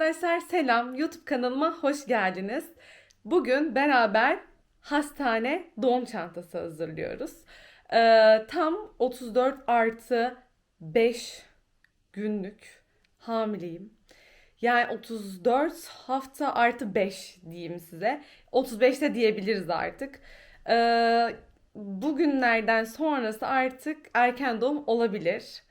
Arkadaşlar selam. YouTube kanalıma hoş geldiniz. Bugün beraber hastane doğum çantası hazırlıyoruz. Ee, tam 34 artı 5 günlük hamileyim. Yani 34 hafta artı 5 diyeyim size. 35 de diyebiliriz artık. Ee, bugünlerden sonrası artık erken doğum olabilir.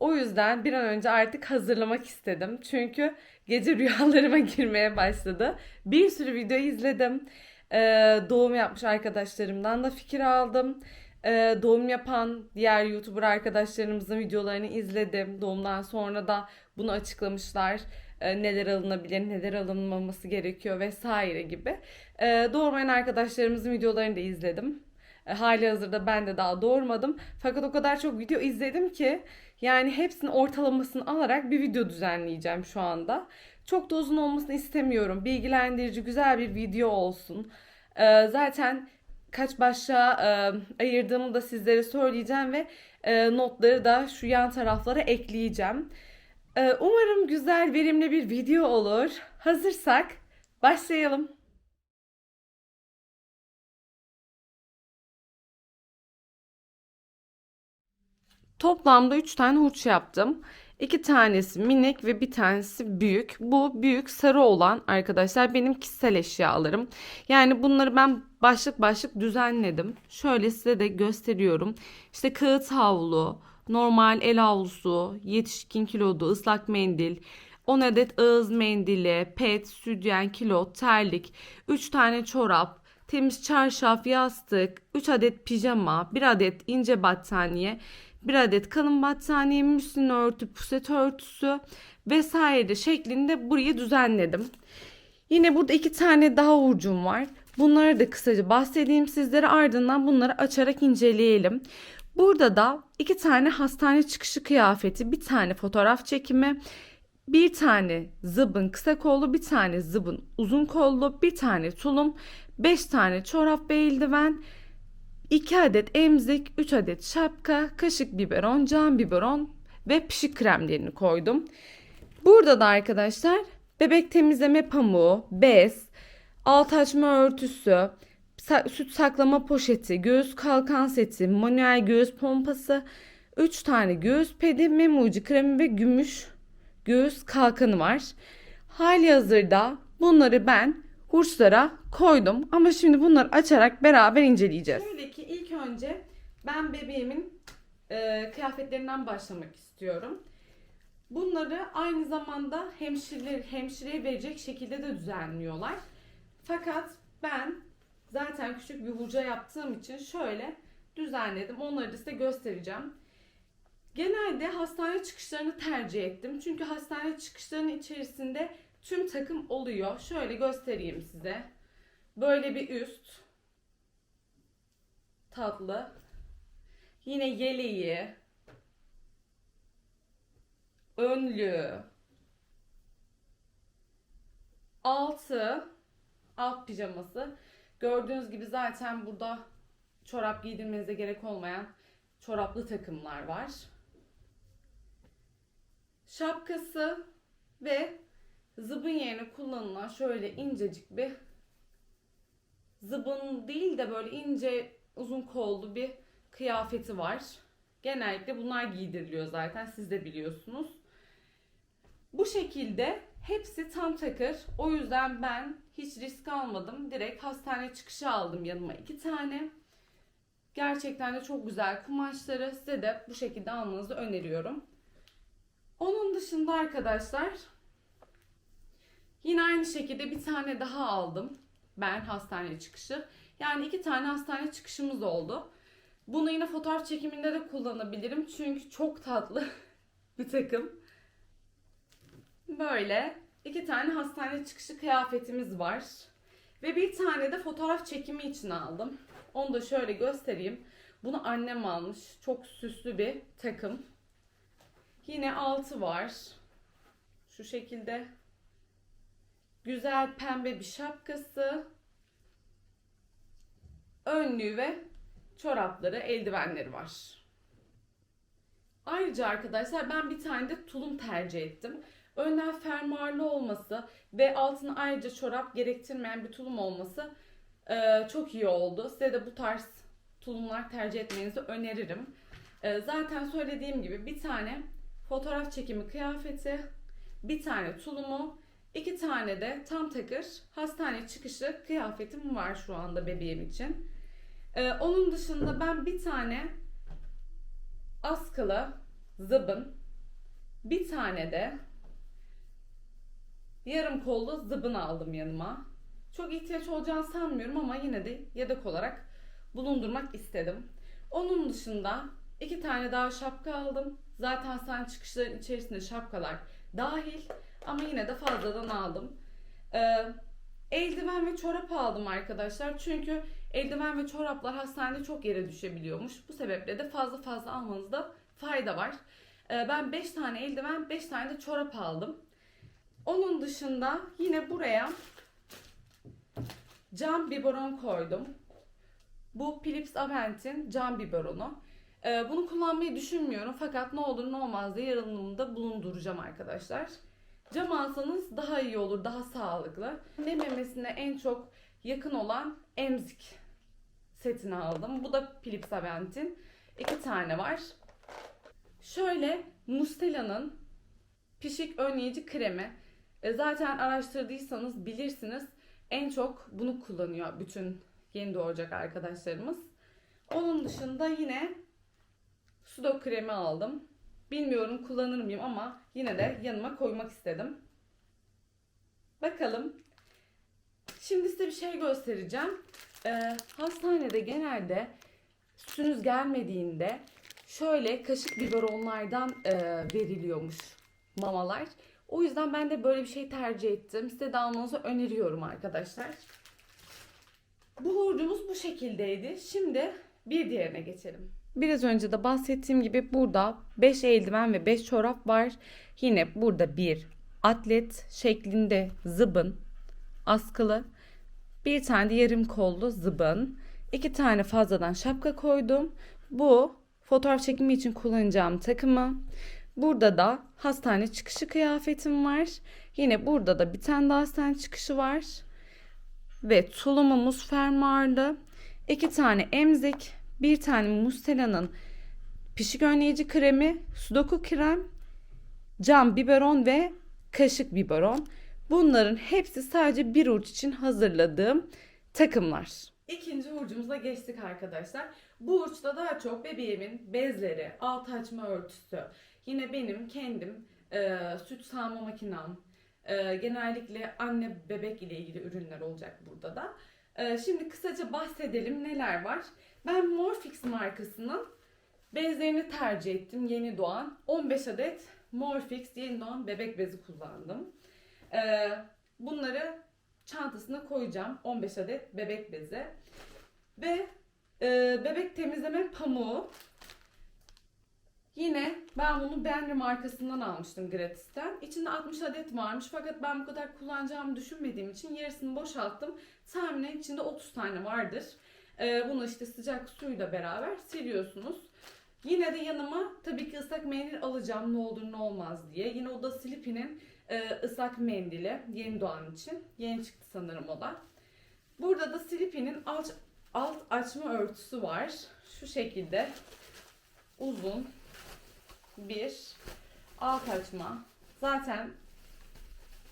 O yüzden bir an önce artık hazırlamak istedim. Çünkü gece rüyalarıma girmeye başladı. Bir sürü video izledim. Ee, doğum yapmış arkadaşlarımdan da fikir aldım. Ee, doğum yapan diğer YouTuber arkadaşlarımızın videolarını izledim. Doğumdan sonra da bunu açıklamışlar. Ee, neler alınabilir, neler alınmaması gerekiyor vesaire gibi. Ee, doğurmayan arkadaşlarımızın videolarını da izledim. Ee, hali hazırda ben de daha doğurmadım. Fakat o kadar çok video izledim ki yani hepsinin ortalamasını alarak bir video düzenleyeceğim şu anda. Çok da uzun olmasını istemiyorum. Bilgilendirici güzel bir video olsun. Ee, zaten kaç başlığa e, ayırdığımı da sizlere söyleyeceğim ve e, notları da şu yan taraflara ekleyeceğim. Ee, umarım güzel, verimli bir video olur. Hazırsak başlayalım. Toplamda 3 tane huç yaptım. 2 tanesi minik ve bir tanesi büyük. Bu büyük sarı olan arkadaşlar benim kişisel eşyalarım. Yani bunları ben başlık başlık düzenledim. Şöyle size de gösteriyorum. İşte kağıt havlu, normal el havlusu, yetişkin kilodu, ıslak mendil, 10 adet ağız mendili, pet, sütyen, kilo, terlik, 3 tane çorap, temiz çarşaf, yastık, 3 adet pijama, 1 adet ince battaniye, bir adet kalın battaniye, müslin örtü, puset örtüsü vesaire şeklinde burayı düzenledim. Yine burada iki tane daha ucum var. Bunları da kısaca bahsedeyim sizlere ardından bunları açarak inceleyelim. Burada da iki tane hastane çıkışı kıyafeti, bir tane fotoğraf çekimi, bir tane zıbın kısa kollu, bir tane zıbın uzun kollu, bir tane tulum, beş tane çorap ve eldiven, 2 adet emzik, 3 adet şapka, kaşık biberon, cam biberon ve pişik kremlerini koydum. Burada da arkadaşlar bebek temizleme pamuğu, bez, alt açma örtüsü, süt saklama poşeti, göğüs kalkan seti, manuel göğüs pompası, 3 tane göğüs pedi, meme ucu kremi ve gümüş göğüs kalkanı var. Hali hazırda bunları ben hurçlara koydum. Ama şimdi bunları açarak beraber inceleyeceğiz. Şöyle ki ilk önce ben bebeğimin e, kıyafetlerinden başlamak istiyorum. Bunları aynı zamanda hemşire, hemşireye verecek şekilde de düzenliyorlar. Fakat ben zaten küçük bir hurca yaptığım için şöyle düzenledim. Onları da size göstereceğim. Genelde hastane çıkışlarını tercih ettim. Çünkü hastane çıkışlarının içerisinde tüm takım oluyor. Şöyle göstereyim size. Böyle bir üst. Tatlı. Yine yeleği. Önlüğü. Altı. Alt pijaması. Gördüğünüz gibi zaten burada çorap giydirmenize gerek olmayan çoraplı takımlar var. Şapkası ve zıbın yerine kullanılan şöyle incecik bir zıbın değil de böyle ince uzun kollu bir kıyafeti var. Genellikle bunlar giydiriliyor zaten siz de biliyorsunuz. Bu şekilde hepsi tam takır. O yüzden ben hiç risk almadım. Direkt hastane çıkışı aldım yanıma iki tane. Gerçekten de çok güzel kumaşları. Size de bu şekilde almanızı öneriyorum. Onun dışında arkadaşlar Yine aynı şekilde bir tane daha aldım. Ben hastane çıkışı. Yani iki tane hastane çıkışımız oldu. Bunu yine fotoğraf çekiminde de kullanabilirim. Çünkü çok tatlı bir takım. Böyle iki tane hastane çıkışı kıyafetimiz var. Ve bir tane de fotoğraf çekimi için aldım. Onu da şöyle göstereyim. Bunu annem almış. Çok süslü bir takım. Yine altı var. Şu şekilde güzel pembe bir şapkası, önlüğü ve çorapları, eldivenleri var. Ayrıca arkadaşlar ben bir tane de tulum tercih ettim. Önden fermuarlı olması ve altına ayrıca çorap gerektirmeyen bir tulum olması e, çok iyi oldu. Size de bu tarz tulumlar tercih etmenizi öneririm. E, zaten söylediğim gibi bir tane fotoğraf çekimi kıyafeti, bir tane tulumu, iki tane de tam takır hastane çıkışı kıyafetim var şu anda bebeğim için. E, onun dışında ben bir tane askılı zıbın, bir tane de yarım kollu zıbın aldım yanıma. Çok ihtiyaç olacağını sanmıyorum ama yine de yedek olarak bulundurmak istedim. Onun dışında iki tane daha şapka aldım. Zaten sen çıkışların içerisinde şapkalar dahil ama yine de fazladan aldım. Ee, eldiven ve çorap aldım arkadaşlar. Çünkü eldiven ve çoraplar hastanede çok yere düşebiliyormuş. Bu sebeple de fazla fazla almanızda fayda var. Ee, ben 5 tane eldiven, 5 tane de çorap aldım. Onun dışında yine buraya cam biberon koydum. Bu Philips Avent'in cam biberonu. Ee, bunu kullanmayı düşünmüyorum fakat ne olur ne olmaz diye yanımda bulunduracağım arkadaşlar. Cam alsanız daha iyi olur, daha sağlıklı. Ne memesine en çok yakın olan emzik setini aldım. Bu da Philips Avent'in. iki tane var. Şöyle Mustela'nın pişik önleyici kremi. E, zaten araştırdıysanız bilirsiniz. En çok bunu kullanıyor bütün yeni doğacak arkadaşlarımız. Onun dışında yine Sudo kremi aldım. Bilmiyorum kullanır mıyım ama yine de yanıma koymak istedim. Bakalım. Şimdi size bir şey göstereceğim. Ee, hastanede genelde sütünüz gelmediğinde şöyle kaşık biberonlardan e, veriliyormuş mamalar. O yüzden ben de böyle bir şey tercih ettim. Size de almanızı öneriyorum arkadaşlar. Bu hurcumuz bu şekildeydi. Şimdi bir diğerine geçelim. Biraz önce de bahsettiğim gibi burada 5 eldiven ve 5 çorap var. Yine burada bir atlet şeklinde zıbın askılı. Bir tane de yarım kollu zıbın. iki tane fazladan şapka koydum. Bu fotoğraf çekimi için kullanacağım takımı. Burada da hastane çıkışı kıyafetim var. Yine burada da bir tane daha hastane çıkışı var. Ve tulumumuz fermuarlı. iki tane emzik, bir tane Mustela'nın pişik önleyici kremi, sudoku krem, cam biberon ve kaşık biberon. Bunların hepsi sadece bir uç için hazırladığım takımlar. İkinci hurcumuza geçtik arkadaşlar. Bu uçta daha çok bebeğimin bezleri, alt açma örtüsü, yine benim kendim e, süt sağma makinem, e, genellikle anne bebek ile ilgili ürünler olacak burada da. E, şimdi kısaca bahsedelim neler var. Ben Morphix markasının bezlerini tercih ettim. Yeni doğan 15 adet Morphix yeni doğan bebek bezi kullandım. Ee, bunları çantasına koyacağım. 15 adet bebek bezi. Ve e, bebek temizleme pamuğu. Yine ben bunu Benry markasından almıştım gratisten. İçinde 60 adet varmış fakat ben bu kadar kullanacağımı düşünmediğim için yarısını boşalttım. Tahminen içinde 30 tane vardır. Ee, bunu işte sıcak suyla beraber siliyorsunuz. Yine de yanıma tabii ki ıslak mendil alacağım ne olur ne olmaz diye. Yine o da Sleepy'nin e, ıslak mendili yeni doğan için. Yeni çıktı sanırım o da. Burada da Sleepy'nin alt, alt açma örtüsü var. Şu şekilde uzun bir alt açma. Zaten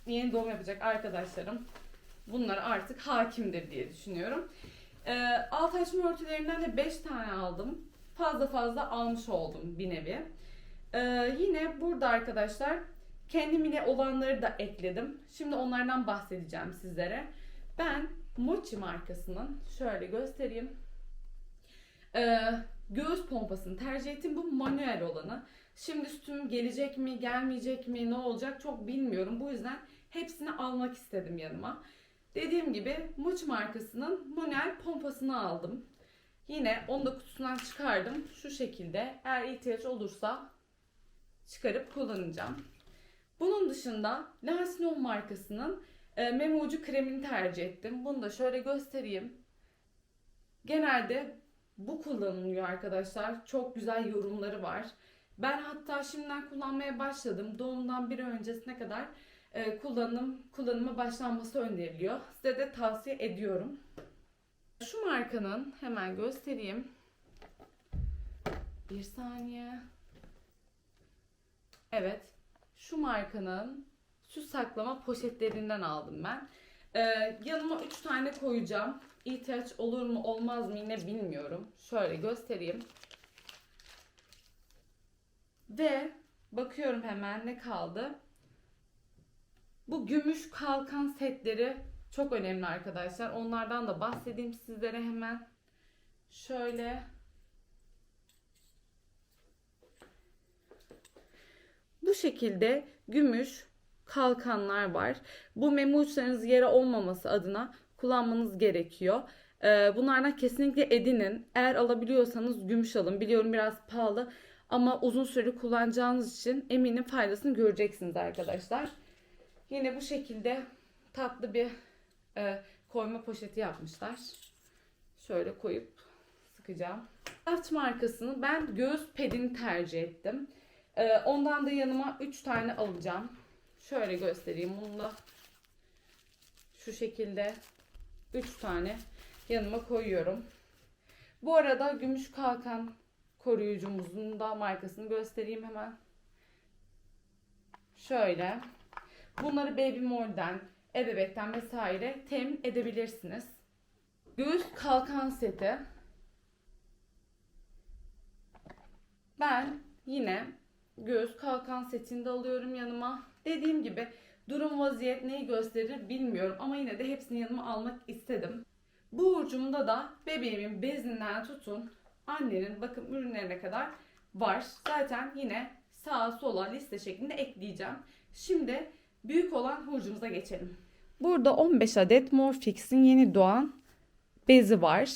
yeni doğum yapacak arkadaşlarım bunlar artık hakimdir diye düşünüyorum. Ee, alt açma örtülerinden de 5 tane aldım. Fazla fazla almış oldum bir nevi. Ee, yine burada arkadaşlar kendim yine olanları da ekledim. Şimdi onlardan bahsedeceğim sizlere. Ben Mochi markasının şöyle göstereyim. Ee, göğüs pompasını tercih ettim. Bu manuel olanı. Şimdi sütüm gelecek mi, gelmeyecek mi, ne olacak çok bilmiyorum. Bu yüzden hepsini almak istedim yanıma. Dediğim gibi Muç markasının manuel pompasını aldım. Yine onu da kutusundan çıkardım. Şu şekilde eğer ihtiyaç olursa çıkarıp kullanacağım. Bunun dışında Lansinon markasının e, meme ucu kremini tercih ettim. Bunu da şöyle göstereyim. Genelde bu kullanılıyor arkadaşlar. Çok güzel yorumları var. Ben hatta şimdiden kullanmaya başladım. Doğumdan bir öncesine kadar e, kullanım kullanıma başlanması öneriliyor. Size de tavsiye ediyorum. Şu markanın hemen göstereyim. Bir saniye. Evet. Şu markanın süs saklama poşetlerinden aldım ben. Ee, yanıma 3 tane koyacağım. İhtiyaç olur mu olmaz mı yine bilmiyorum. Şöyle göstereyim. Ve bakıyorum hemen ne kaldı. Bu gümüş kalkan setleri çok önemli arkadaşlar. Onlardan da bahsedeyim sizlere hemen. Şöyle Bu şekilde gümüş kalkanlar var. Bu meme uçlarınız yere olmaması adına kullanmanız gerekiyor. Ee, Bunlardan kesinlikle edinin. Eğer alabiliyorsanız gümüş alın. Biliyorum biraz pahalı ama uzun süre kullanacağınız için eminim faydasını göreceksiniz arkadaşlar. Yine bu şekilde tatlı bir e, koyma poşeti yapmışlar. Şöyle koyup sıkacağım. Kraft markasını ben göğüs pedini tercih ettim. Ee, ondan da yanıma 3 tane alacağım. Şöyle göstereyim. Bunu da şu şekilde 3 tane yanıma koyuyorum. Bu arada gümüş kalkan koruyucumuzun da markasını göstereyim hemen. Şöyle. Bunları Baby More'den, ebebekten vesaire temin edebilirsiniz. Göğüs kalkan seti. Ben yine göğüs kalkan setini de alıyorum yanıma. Dediğim gibi durum vaziyet neyi gösterir bilmiyorum ama yine de hepsini yanıma almak istedim. Bu ucumda da bebeğimin bezinden tutun annenin bakım ürünlerine kadar var. Zaten yine sağa sola liste şeklinde ekleyeceğim. Şimdi büyük olan hurcumuza geçelim. Burada 15 adet Morphix'in yeni doğan bezi var.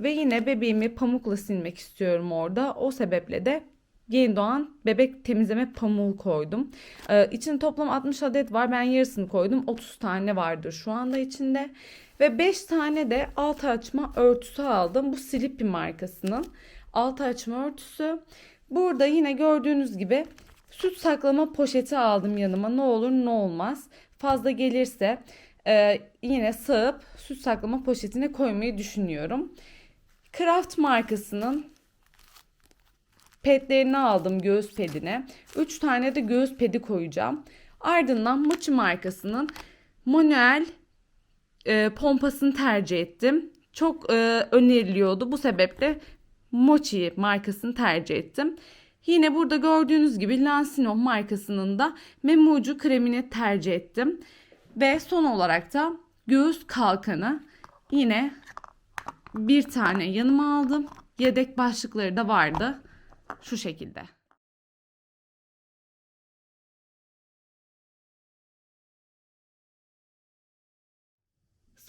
Ve yine bebeğimi pamukla silmek istiyorum orada. O sebeple de yeni doğan bebek temizleme pamuğu koydum. Ee, içinde toplam 60 adet var. Ben yarısını koydum. 30 tane vardır şu anda içinde. Ve 5 tane de alt açma örtüsü aldım. Bu Sleepy markasının alt açma örtüsü. Burada yine gördüğünüz gibi süt saklama poşeti aldım yanıma. Ne olur ne olmaz. Fazla gelirse e, yine sığıp süt saklama poşetine koymayı düşünüyorum. Kraft markasının petlerini aldım göğüs pedine. 3 tane de göğüs pedi koyacağım. Ardından Mochi markasının manuel e, pompasını tercih ettim. Çok e, öneriliyordu. Bu sebeple Mochi markasını tercih ettim. Yine burada gördüğünüz gibi Lansino markasının da meme ucu kremini tercih ettim. Ve son olarak da göğüs kalkanı yine bir tane yanıma aldım. Yedek başlıkları da vardı. Şu şekilde.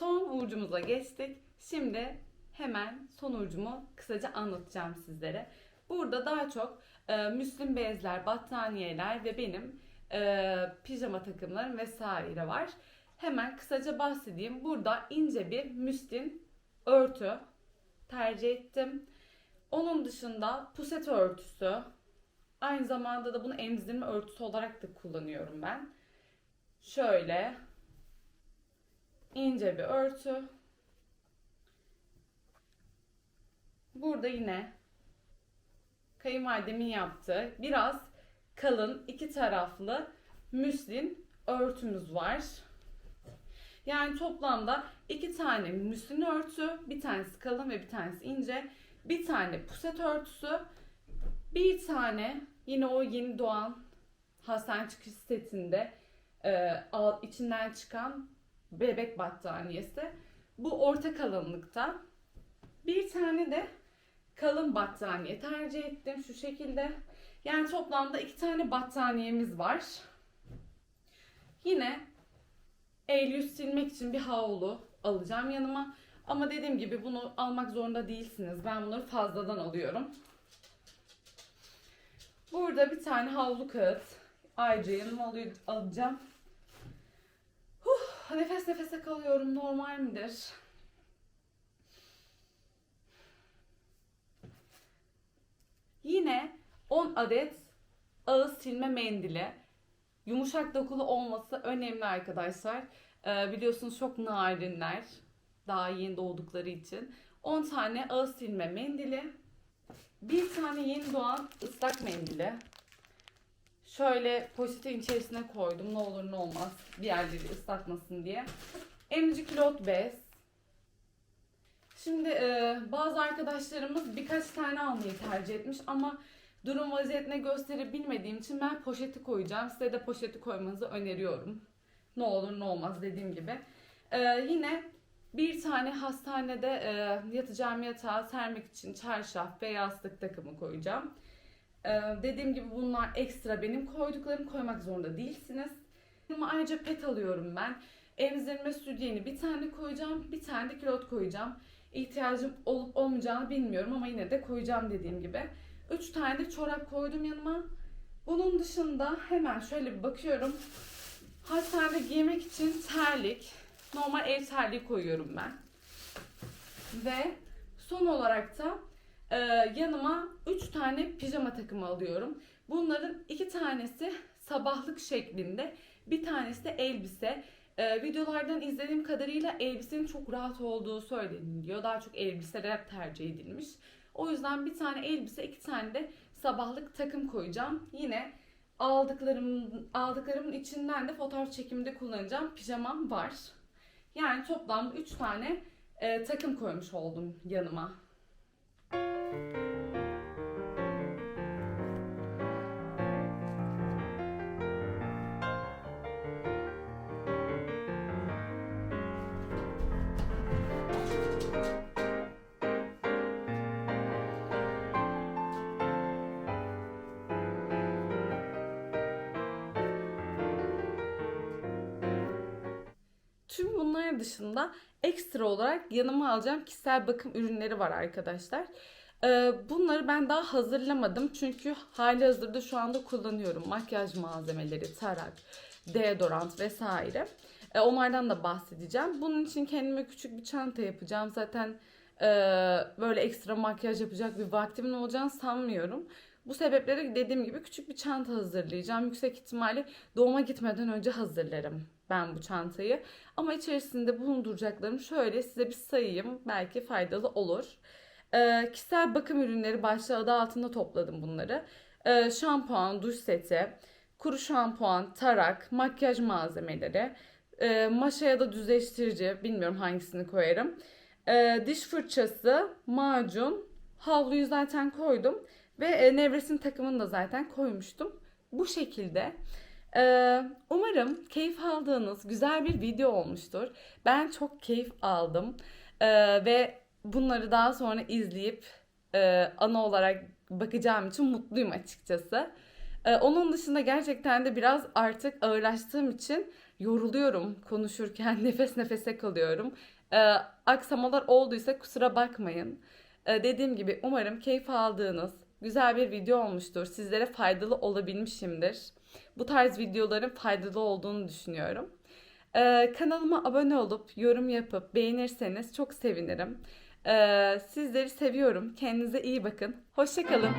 Son ucumuza geçtik. Şimdi hemen son ucumu kısaca anlatacağım sizlere. Burada daha çok e, müslin bezler, battaniyeler ve benim e, pijama takımlarım vesaire var. Hemen kısaca bahsedeyim. Burada ince bir müslin örtü tercih ettim. Onun dışında puset örtüsü. Aynı zamanda da bunu emzirme örtüsü olarak da kullanıyorum ben. Şöyle ince bir örtü. Burada yine kayınvalidemin yaptığı biraz kalın iki taraflı müslin örtümüz var. Yani toplamda iki tane müslin örtü, bir tanesi kalın ve bir tanesi ince, bir tane puset örtüsü, bir tane yine o yeni doğan Hasan çıkış setinde e, içinden çıkan bebek battaniyesi. Bu orta kalınlıkta. Bir tane de kalın battaniye tercih ettim şu şekilde. Yani toplamda iki tane battaniyemiz var. Yine el yüz silmek için bir havlu alacağım yanıma. Ama dediğim gibi bunu almak zorunda değilsiniz. Ben bunları fazladan alıyorum. Burada bir tane havlu kağıt ayrıca yanıma alacağım. Nefes nefese kalıyorum. Normal midir? Yine 10 adet ağız silme mendili. Yumuşak dokulu olması önemli arkadaşlar. Ee, biliyorsunuz çok narinler. Daha yeni doğdukları için. 10 tane ağız silme mendili. Bir tane yeni doğan ıslak mendili. Şöyle poşetin içerisine koydum. Ne olur ne olmaz. Bir yerleri ıslatmasın diye. Emcik lot bez. Şimdi e, bazı arkadaşlarımız birkaç tane almayı tercih etmiş ama durum vaziyetine gösterebilmediğim için ben poşeti koyacağım. Size de poşeti koymanızı öneriyorum. Ne olur ne olmaz dediğim gibi. E, yine bir tane hastanede e, yatacağım yatağa sermek için çarşaf ve yastık takımı koyacağım. E, dediğim gibi bunlar ekstra benim koyduklarım koymak zorunda değilsiniz. Ama ayrıca pet alıyorum ben. Emzirme sütyeni bir tane koyacağım, bir tane de kilot koyacağım. İhtiyacım olup olmayacağını bilmiyorum ama yine de koyacağım dediğim gibi. 3 tane çorap koydum yanıma. Bunun dışında hemen şöyle bir bakıyorum. Hastanede giymek için terlik, normal ev terliği koyuyorum ben. Ve son olarak da e, yanıma 3 tane pijama takımı alıyorum. Bunların iki tanesi sabahlık şeklinde, bir tanesi de elbise. E, videolardan izlediğim kadarıyla elbisenin çok rahat olduğu söyleniliyor. Daha çok elbiseler tercih edilmiş. O yüzden bir tane elbise, iki tane de sabahlık takım koyacağım. Yine aldıklarım aldıklarımın içinden de fotoğraf çekiminde kullanacağım pijamam var. Yani toplamda 3 tane e, takım koymuş oldum yanıma. Tüm bunlar dışında ekstra olarak yanıma alacağım kişisel bakım ürünleri var arkadaşlar. Ee, Bunları ben daha hazırlamadım çünkü hali hazırda şu anda kullanıyorum. Makyaj malzemeleri, tarak, deodorant vesaire. Ee, Onlardan da bahsedeceğim. Bunun için kendime küçük bir çanta yapacağım. Zaten e, böyle ekstra makyaj yapacak bir vaktimin olacağını sanmıyorum. Bu sebeplere dediğim gibi küçük bir çanta hazırlayacağım. Yüksek ihtimalle doğuma gitmeden önce hazırlarım ben bu çantayı. Ama içerisinde bulunduracaklarım şöyle size bir sayayım. Belki faydalı olur. Ee, kişisel bakım ürünleri başlığı adı altında topladım bunları. Ee, şampuan, duş seti, kuru şampuan, tarak, makyaj malzemeleri, e, maşa ya da düzleştirici bilmiyorum hangisini koyarım. Ee, diş fırçası, macun, havluyu zaten koydum. Ve e, nevresim takımını da zaten koymuştum. Bu şekilde. Ee, umarım keyif aldığınız güzel bir video olmuştur. Ben çok keyif aldım. Ee, ve bunları daha sonra izleyip e, ana olarak bakacağım için mutluyum açıkçası. Ee, onun dışında gerçekten de biraz artık ağırlaştığım için yoruluyorum konuşurken nefes nefese kalıyorum. Ee, aksamalar olduysa kusura bakmayın. Ee, dediğim gibi umarım keyif aldığınız güzel bir video olmuştur. Sizlere faydalı olabilmişimdir. Bu tarz videoların faydalı olduğunu düşünüyorum. Ee, kanalıma abone olup yorum yapıp beğenirseniz çok sevinirim. Ee, sizleri seviyorum. Kendinize iyi bakın. Hoşçakalın.